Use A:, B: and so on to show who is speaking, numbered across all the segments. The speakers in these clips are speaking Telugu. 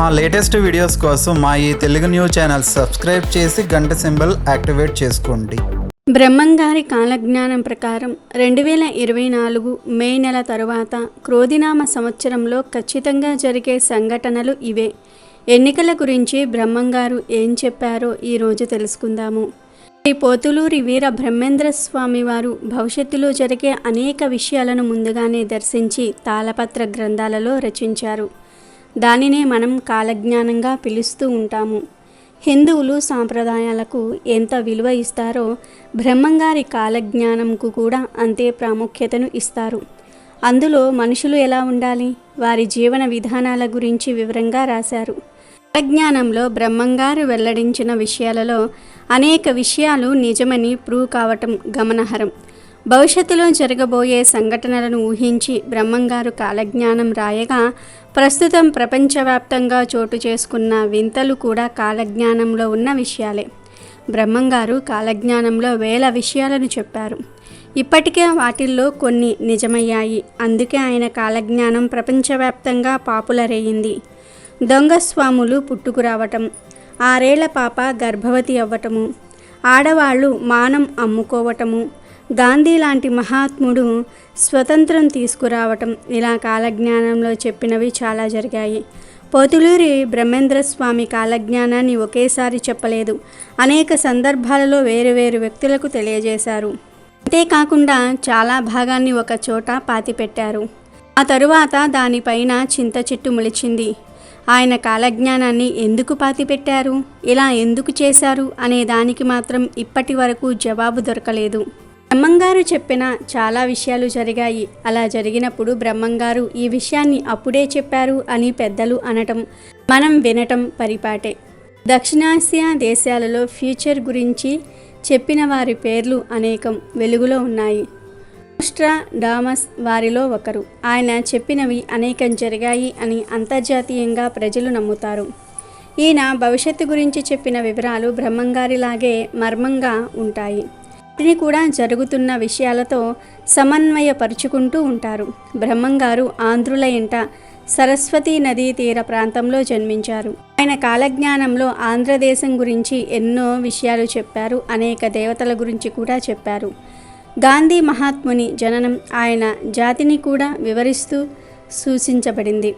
A: మా లేటెస్ట్ వీడియోస్ కోసం మా ఈ తెలుగు న్యూస్ ఛానల్ సబ్స్క్రైబ్ చేసి గంట సింబల్ యాక్టివేట్ చేసుకోండి.
B: బ్రహ్మంగారి కాలజ్ఞానం ప్రకారం రెండు వేల ఇరవై నాలుగు మే నెల తరువాత క్రోధినామ సంవత్సరంలో ఖచ్చితంగా జరిగే సంఘటనలు ఇవే. ఎన్నికల గురించి బ్రహ్మంగారు ఏం చెప్పారో ఈరోజు తెలుసుకుందాము. శ్రీ పోతులూరి వీర బ్రహ్మేంద్ర స్వామి వారు భవిష్యత్తులో జరిగే అనేక విషయాలను ముందుగానే దర్శించి తాళపత్ర గ్రంథాలలో రచించారు. దానినే మనం కాలజ్ఞానంగా పిలుస్తూ ఉంటాము. హిందువులు సాంప్రదాయాలకు ఎంత విలువ ఇస్తారో బ్రహ్మంగారి కాలజ్ఞానంకు కూడా అంతే ప్రాముఖ్యతను ఇస్తారు. అందులో మనుషులు ఎలా ఉండాలి? వారి జీవన విధానాల గురించి వివరంగా రాశారు. కాలజ్ఞానంలో బ్రహ్మంగారు వెల్లడించిన విషయాలలో అనేక విషయాలు నిజమని ప్రూవ్ కావటం గమనహరం భవిష్యత్తులో జరగబోయే సంఘటనలను ఊహించి బ్రహ్మంగారు కాలజ్ఞానం రాయగా ప్రస్తుతం ప్రపంచవ్యాప్తంగా చోటు చేసుకున్న వింతలు కూడా కాలజ్ఞానంలో ఉన్న విషయాలే. బ్రహ్మంగారు కాలజ్ఞానంలో వేల విషయాలను చెప్పారు. ఇప్పటికే వాటిల్లో కొన్ని నిజమయ్యాయి. అందుకే ఆయన కాలజ్ఞానం ప్రపంచవ్యాప్తంగా పాపులర్ అయ్యింది దొంగ స్వాములు పుట్టుకురావటం ఆరేళ్ళ పాప గర్భవతి అవ్వటము ఆడవాళ్ళు మానం అమ్ముకోవటము గాంధీ లాంటి మహాత్ముడు స్వతంత్రం తీసుకురావటం ఇలా కాలజ్ఞానంలో చెప్పినవి చాలా జరిగాయి. పోతులూరి బ్రహ్మేంద్ర స్వామి కాలజ్ఞానాన్ని ఒకేసారి చెప్పలేదు. అనేక సందర్భాలలో వేరు వేరు వ్యక్తులకు తెలియజేశారు. అంతేకాకుండా చాలా భాగాన్ని ఒక చోట పాతిపెట్టారు. ఆ తరువాత దానిపైన చింత చెట్టు మొలిచింది. ఆయన కాలజ్ఞానాన్ని ఎందుకు పాతిపెట్టారు? ఇలా ఎందుకు చేశారు? అనే దానికి మాత్రం ఇప్పటి వరకు జవాబు దొరకలేదు. బ్రహ్మంగారు చెప్పిన చాలా విషయాలు జరిగాయి. అలా జరిగినప్పుడు బ్రహ్మంగారు ఈ విషయాన్ని అప్పుడే చెప్పారు అని పెద్దలు అనటం మనం వినటం పరిపాటే. దక్షిణాసియా దేశాలలో ఫ్యూచర్ గురించి చెప్పిన వారి పేర్లు అనేకం వెలుగులో ఉన్నాయి. నోస్ట్రా డామస్ వారిలో ఒకరు. ఆయన చెప్పినవి అనేకం జరిగాయి అని అంతర్జాతీయంగా ప్రజలు నమ్ముతారు. ఈయన భవిష్యత్తు గురించి చెప్పిన వివరాలు బ్రహ్మంగారిలాగే మర్మంగా ఉంటాయి. వాటిని కూడా జరుగుతున్న విషయాలతో సమన్వయపరుచుకుంటూ ఉంటారు. బ్రహ్మంగారు ఆంధ్రుల ఇంట సరస్వతీ నదీ తీర ప్రాంతంలో జన్మించారు. ఆయన కాలజ్ఞానంలో ఆంధ్రదేశం గురించి ఎన్నో విషయాలు చెప్పారు. అనేక దేవతల గురించి కూడా చెప్పారు. గాంధీ మహాత్ముని జననం ఆయన జాతిని కూడా వివరిస్తూ సూచించబడింది.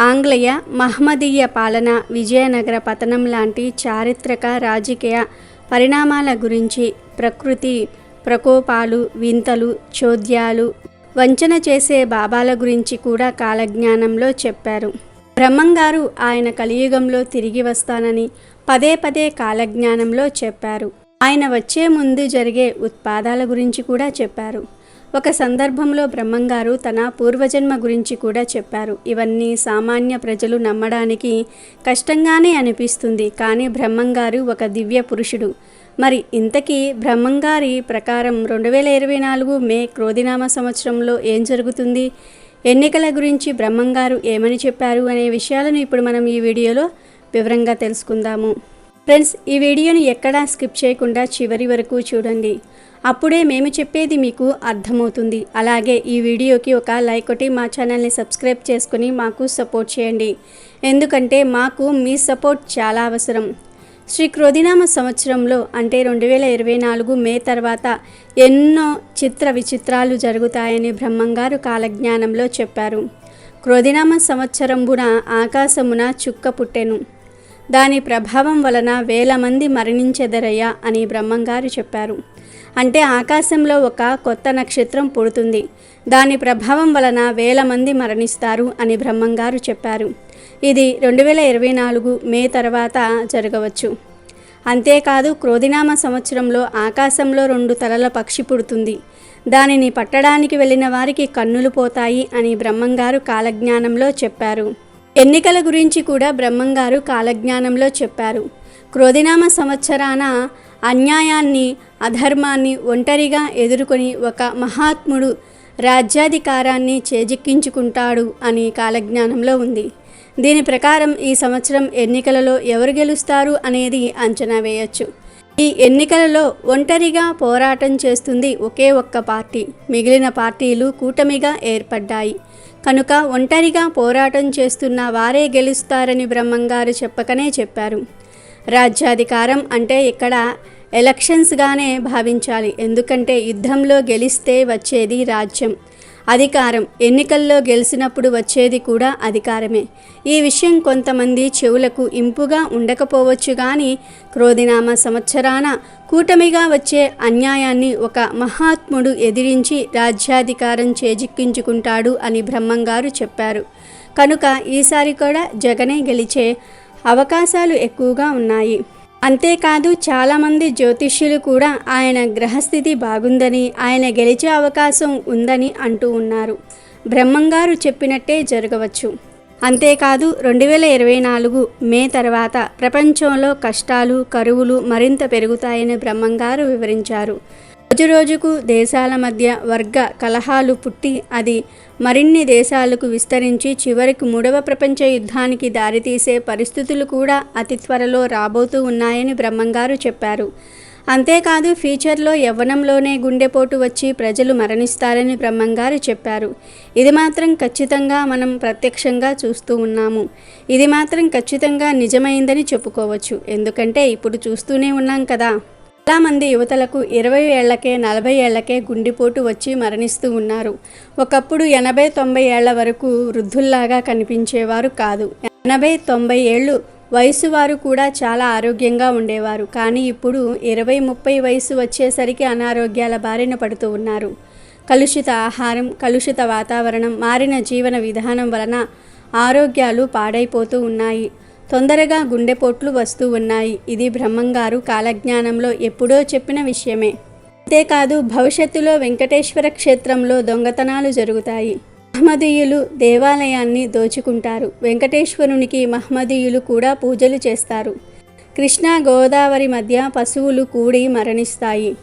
B: ఆంగ్లేయ మహమ్మదీయ పాలన విజయనగర పతనం లాంటి చారిత్రక రాజకీయ పరిణామాల గురించి ప్రకృతి ప్రకోపాలు వింతలు చోద్యాలు వంచన చేసే బాబాల గురించి కూడా కాలజ్ఞానంలో చెప్పారు. బ్రహ్మంగారు ఆయన కలియుగంలో తిరిగి వస్తానని పదే పదే కాలజ్ఞానంలో చెప్పారు. ఆయన వచ్చే ముందు జరిగే ఉత్పాదాల గురించి కూడా చెప్పారు. ఒక సందర్భంలో బ్రహ్మంగారు తన పూర్వజన్మ గురించి కూడా చెప్పారు. ఇవన్నీ సామాన్య ప్రజలు నమ్మడానికి కష్టంగానే అనిపిస్తుంది. కానీ బ్రహ్మంగారు ఒక దివ్య పురుషుడు. మరి ఇంతకీ బ్రహ్మంగారి ప్రకారం రెండు వేల ఇరవై నాలుగు మే క్రోధినామ సంవత్సరంలో ఏం జరుగుతుంది? ఎన్నికల గురించి బ్రహ్మంగారు ఏమని చెప్పారు అనే విషయాలను ఇప్పుడు మనం ఈ వీడియోలో వివరంగా తెలుసుకుందాము. ఫ్రెండ్స్ ఈ వీడియోని ఎక్కడా స్కిప్ చేయకుండా చివరి వరకు చూడండి. అప్పుడే మేము చెప్పేది మీకు అర్థమవుతుంది. అలాగే ఈ వీడియోకి ఒక లైక్ ఒకటి మా ఛానల్ని సబ్స్క్రైబ్ చేసుకుని మాకు సపోర్ట్ చేయండి. ఎందుకంటే మాకు మీ సపోర్ట్ చాలా అవసరం. శ్రీ క్రోధినామ సంవత్సరంలో అంటే రెండు వేల ఇరవై నాలుగు మే తర్వాత ఎన్నో చిత్ర విచిత్రాలు జరుగుతాయని బ్రహ్మంగారు కాలజ్ఞానంలో చెప్పారు. క్రోధినామ సంవత్సరంబున ఆకాశమున చుక్క పుట్టెను. దాని ప్రభావం వలన వేల మంది మరణించెదరయ్యా అని బ్రహ్మంగారు చెప్పారు. అంటే ఆకాశంలో ఒక కొత్త నక్షత్రం పుడుతుంది. దాని ప్రభావం వలన వేల మంది మరణిస్తారు అని బ్రహ్మంగారు చెప్పారు. ఇది రెండు వేల ఇరవై నాలుగు మే తర్వాత జరగవచ్చు. అంతేకాదు క్రోధినామ సంవత్సరంలో ఆకాశంలో రెండు తలల పక్షి పుడుతుంది. దానిని పట్టడానికి వెళ్ళిన వారికి కన్నులు పోతాయి అని బ్రహ్మంగారు కాలజ్ఞానంలో చెప్పారు. ఎన్నికల గురించి కూడా బ్రహ్మంగారు కాలజ్ఞానంలో చెప్పారు. క్రోధినామ సంవత్సరాన అన్యాయాన్ని అధర్మాన్ని ఒంటరిగా ఎదుర్కొని ఒక మహాత్ముడు రాజ్యాధికారాన్ని చేజిక్కించుకుంటాడు అని కాలజ్ఞానంలో ఉంది. దీని ప్రకారం ఈ సంవత్సరం ఎన్నికలలో ఎవరు గెలుస్తారు అనేది అంచనా వేయచ్చు. ఈ ఎన్నికలలో ఒంటరిగా పోరాటం చేస్తుంది ఒకే ఒక్క పార్టీ. మిగిలిన పార్టీలు కూటమిగా ఏర్పడ్డాయి. కనుక ఒంటరిగా పోరాటం చేస్తున్న వారే గెలుస్తారని బ్రహ్మంగారు చెప్పకనే చెప్పారు. రాజ్యాధికారం అంటే ఇక్కడ ఎలక్షన్స్గానే భావించాలి. ఎందుకంటే యుద్ధంలో గెలిస్తే వచ్చేది రాజ్యం. అధికారం. ఎన్నికల్లో గెలిచినప్పుడు వచ్చేది కూడా అధికారమే. ఈ విషయం కొంతమంది చెవులకు ఇంపుగా ఉండకపోవచ్చు కానీ క్రోధినామ సంవత్సరాన కూటమిగా వచ్చే అన్యాయాన్ని ఒక మహాత్ముడు ఎదిరించి రాజ్యాధికారం చేజిక్కించుకుంటాడు అని బ్రహ్మంగారు చెప్పారు. కనుక ఈసారి కూడా జగనే గెలిచే అవకాశాలు ఎక్కువగా ఉన్నాయి. అంతేకాదు చాలామంది జ్యోతిష్యులు కూడా ఆయన గ్రహస్థితి బాగుందని ఆయన గెలిచే అవకాశం ఉందని అంటూ ఉన్నారు. బ్రహ్మంగారు చెప్పినట్టే జరగవచ్చు. అంతేకాదు రెండు వేల ఇరవై నాలుగు మే తర్వాత ప్రపంచంలో కష్టాలు కరువులు మరింత పెరుగుతాయని బ్రహ్మంగారు వివరించారు. రోజురోజుకు దేశాల మధ్య వర్గ కలహాలు పుట్టి అది మరిన్ని దేశాలకు విస్తరించి చివరికి మూడవ ప్రపంచ యుద్ధానికి దారితీసే పరిస్థితులు కూడా అతి త్వరలో రాబోతూ ఉన్నాయని బ్రహ్మంగారు చెప్పారు. అంతేకాదు ఫ్యూచర్లో యవ్వనంలోనే గుండెపోటు వచ్చి ప్రజలు మరణిస్తారని బ్రహ్మంగారు చెప్పారు. ఇది మాత్రం ఖచ్చితంగా మనం ప్రత్యక్షంగా చూస్తూ ఉన్నాము. ఇది మాత్రం ఖచ్చితంగా నిజమైందని చెప్పుకోవచ్చు. ఎందుకంటే ఇప్పుడు చూస్తూనే ఉన్నాం కదా. చాలామంది యువతలకు ఇరవై ఏళ్ళకే నలభై ఏళ్ళకే గుండెపోటు వచ్చి మరణిస్తూ ఉన్నారు. ఒకప్పుడు ఎనభై తొంభై ఏళ్ళ వరకు వృద్ధుల్లాగా కనిపించేవారు కాదు. ఎనభై తొంభై ఏళ్ళు వయసు వారు కూడా చాలా ఆరోగ్యంగా ఉండేవారు. కానీ ఇప్పుడు ఇరవై ముప్పై వయసు వచ్చేసరికి అనారోగ్యాల బారిన పడుతూ ఉన్నారు. కలుషిత ఆహారం కలుషిత వాతావరణం మారిన జీవన విధానం వలన ఆరోగ్యాలు పాడైపోతూ ఉన్నాయి. తొందరగా గుండెపోట్లు వస్తూ ఉన్నాయి. ఇది బ్రహ్మంగారు కాలజ్ఞానంలో ఎప్పుడో చెప్పిన విషయమే. అంతేకాదు భవిష్యత్తులో వెంకటేశ్వర క్షేత్రంలో దొంగతనాలు జరుగుతాయి. మహమ్మదీయులు దేవాలయాన్ని దోచుకుంటారు. వెంకటేశ్వరునికి మహమ్మదీయులు కూడా పూజలు చేస్తారు. కృష్ణా గోదావరి మధ్య పశువులు కూడి మరణిస్తాయి.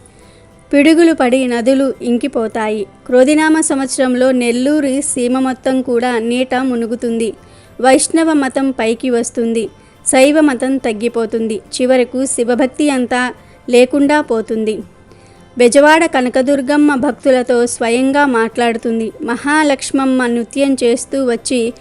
B: పిడుగులు పడి నదులు ఇంకిపోతాయి. క్రోధినామ సంవత్సరంలో నెల్లూరి సీమ మొత్తం కూడా నీట మునుగుతుంది. వైష్ణవ మతం పైకి వస్తుంది. శైవ మతం తగ్గిపోతుంది. చివరకు శివభక్తి అంతా లేకుండా పోతుంది. బెజవాడ కనకదుర్గమ్మ భక్తులతో స్వయంగా మాట్లాడుతుంది. మహాలక్ష్మమ్మ నృత్యం చేస్తూ వచ్చి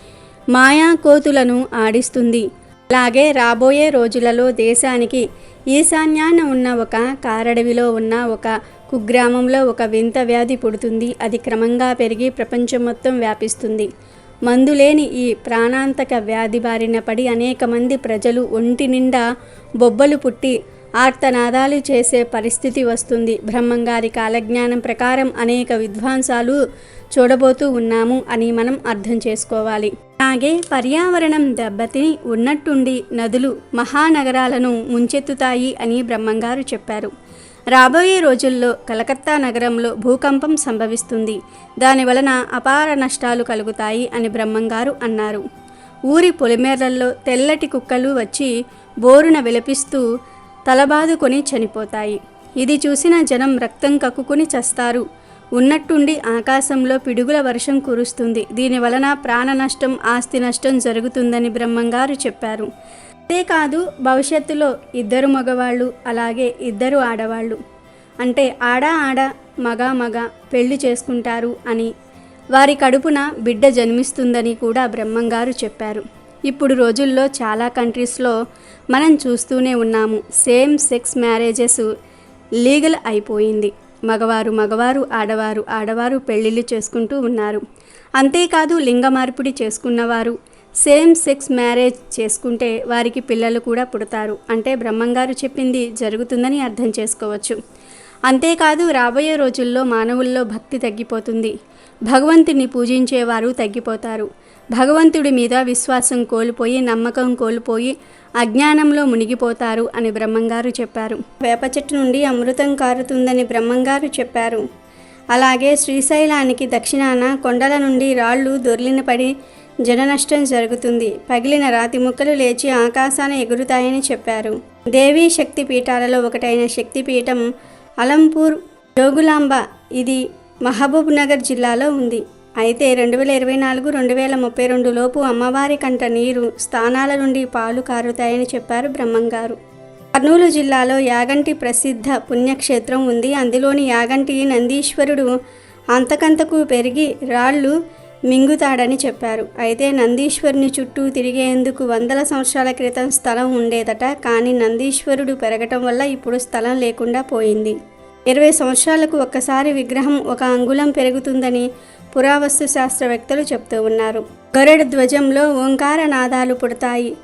B: మాయా కోతులను ఆడిస్తుంది. అలాగే రాబోయే రోజులలో దేశానికి ఈశాన్యాన ఉన్న ఒక కారడవిలో ఉన్న ఒక కుగ్రామంలో ఒక వింత వ్యాధి పుడుతుంది. అది క్రమంగా పెరిగి ప్రపంచం మొత్తం వ్యాపిస్తుంది. మందులేని ఈ ప్రాణాంతక వ్యాధి బారిన పడి అనేక మంది ప్రజలు ఒంటి నిండా బొబ్బలు పుట్టి ఆర్తనాదాలు చేసే పరిస్థితి వస్తుంది. బ్రహ్మంగారి కాలజ్ఞానం ప్రకారం అనేక విధ్వంసాలు చూడబోతూ ఉన్నాము అని మనం అర్థం చేసుకోవాలి. అలాగే పర్యావరణం దెబ్బతిని ఉన్నట్టుండి నదులు మహానగరాలను ముంచెత్తుతాయి అని బ్రహ్మంగారు చెప్పారు. రాబోయే రోజుల్లో కలకత్తా నగరంలో భూకంపం సంభవిస్తుంది. దాని వలన అపార నష్టాలు కలుగుతాయి అని బ్రహ్మంగారు అన్నారు. ఊరి పొలిమేరల్లో తెల్లటి కుక్కలు వచ్చి బోరున విలపిస్తూ తలబాదుకొని చనిపోతాయి. ఇది చూసిన జనం రక్తం కక్కుకుని చస్తారు. ఉన్నట్టుండి ఆకాశంలో పిడుగుల వర్షం కురుస్తుంది. దీని వలన ప్రాణ నష్టం ఆస్తి నష్టం జరుగుతుందని బ్రహ్మంగారు చెప్పారు. అంతేకాదు భవిష్యత్తులో ఇద్దరు మగవాళ్ళు అలాగే ఇద్దరు ఆడవాళ్ళు. అంటే ఆడ ఆడ మగ మగ పెళ్ళి చేసుకుంటారు అని వారి కడుపున బిడ్డ జన్మిస్తుందని కూడా బ్రహ్మంగారు చెప్పారు. ఇప్పుడు రోజుల్లో చాలా కంట్రీస్లో మనం చూస్తూనే ఉన్నాము. సేమ్ సెక్స్ మ్యారేజెస్ లీగల్ అయిపోయింది. మగవారు మగవారు ఆడవారు ఆడవారు పెళ్ళిళ్ళు చేసుకుంటూ ఉన్నారు. అంతేకాదు లింగ మార్పిడి చేసుకున్నవారు సేమ్ సెక్స్ మ్యారేజ్ చేసుకుంటే వారికి పిల్లలు కూడా పుడతారు. అంటే బ్రహ్మంగారు చెప్పింది జరుగుతుందని అర్థం చేసుకోవచ్చు. అంతేకాదు రాబోయే రోజుల్లో మానవుల్లో భక్తి తగ్గిపోతుంది. భగవంతుని పూజించేవారు తగ్గిపోతారు. భగవంతుడి మీద విశ్వాసం కోల్పోయి నమ్మకం కోల్పోయి అజ్ఞానంలో మునిగిపోతారు అని బ్రహ్మంగారు చెప్పారు. వేప చెట్టు నుండి అమృతం కారుతుందని బ్రహ్మంగారు చెప్పారు. అలాగే శ్రీశైలానికి దక్షిణాన కొండల నుండి రాళ్ళు దొర్లిన పడి జననష్టం జరుగుతుంది. పగిలిన రాతి ముక్కలు లేచి ఆకాశాన ఎగురుతాయని చెప్పారు. దేవీ శక్తి పీఠాలలో ఒకటైన శక్తిపీఠం అలంపూర్ జోగులాంబ ఇది మహబూబ్ నగర్ జిల్లాలో ఉంది. అయితే రెండు వేల ఇరవై నాలుగు రెండు వేల ముప్పై రెండు లోపు అమ్మవారి కంట నీరు స్థానాల నుండి పాలు కారుతాయని చెప్పారు బ్రహ్మంగారు. కర్నూలు జిల్లాలో యాగంటి ప్రసిద్ధ పుణ్యక్షేత్రం ఉంది. అందులోని యాగంటి నందీశ్వరుడు అంతకంతకు పెరిగి రాళ్ళు మింగుతాడని చెప్పారు. అయితే నందీశ్వరుని చుట్టూ తిరిగేందుకు వందల సంవత్సరాల క్రితం స్థలం ఉండేదట. కానీ నందీశ్వరుడు పెరగటం వల్ల ఇప్పుడు స్థలం లేకుండా పోయింది. ఇరవై సంవత్సరాలకు ఒక్కసారి విగ్రహం ఒక అంగుళం పెరుగుతుందని పురావస్తు శాస్త్రవేత్తలు చెప్తూ ఉన్నారు. గరుడ ధ్వజంలో ఓంకార నాదాలు పుడతాయి.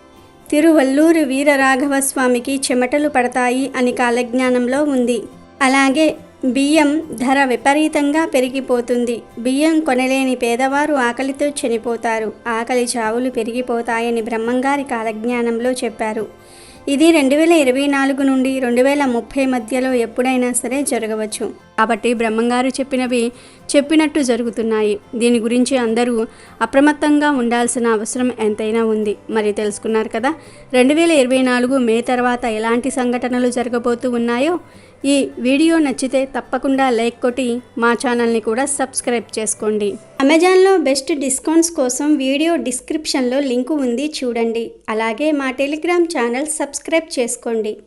B: తిరువల్లూరు వీరరాఘవస్వామికి చెమటలు పడతాయి అని కాలజ్ఞానంలో ఉంది. అలాగే బియ్యం ధర విపరీతంగా పెరిగిపోతుంది. బియ్యం కొనలేని పేదవారు ఆకలితో చనిపోతారు. ఆకలి చావులు పెరిగిపోతాయని బ్రహ్మంగారి కాలజ్ఞానంలో చెప్పారు. ఇది రెండు వేల ఇరవై నాలుగు నుండి రెండు వేల ముప్పై మధ్యలో ఎప్పుడైనా సరే జరగవచ్చు. కాబట్టి బ్రహ్మంగారు చెప్పినవి చెప్పినట్టు జరుగుతున్నాయి. దీని గురించి అందరూ అప్రమత్తంగా ఉండాల్సిన అవసరం ఎంతైనా ఉంది. మరి తెలుసుకున్నారు కదా? రెండు వేల ఇరవై నాలుగు మే తర్వాత ఎలాంటి సంఘటనలు జరగబోతూ ఉన్నాయో ఈ వీడియో నచ్చితే తప్పకుండా లైక్ కొట్టి మా ఛానల్ని కూడా సబ్స్క్రైబ్ చేసుకోండి. అమెజాన్లో బెస్ట్ డిస్కౌంట్స్ కోసం వీడియో డిస్క్రిప్షన్లో లింకు ఉంది చూడండి. అలాగే మా టెలిగ్రామ్ ఛానల్ సబ్స్క్రైబ్ చేసుకోండి.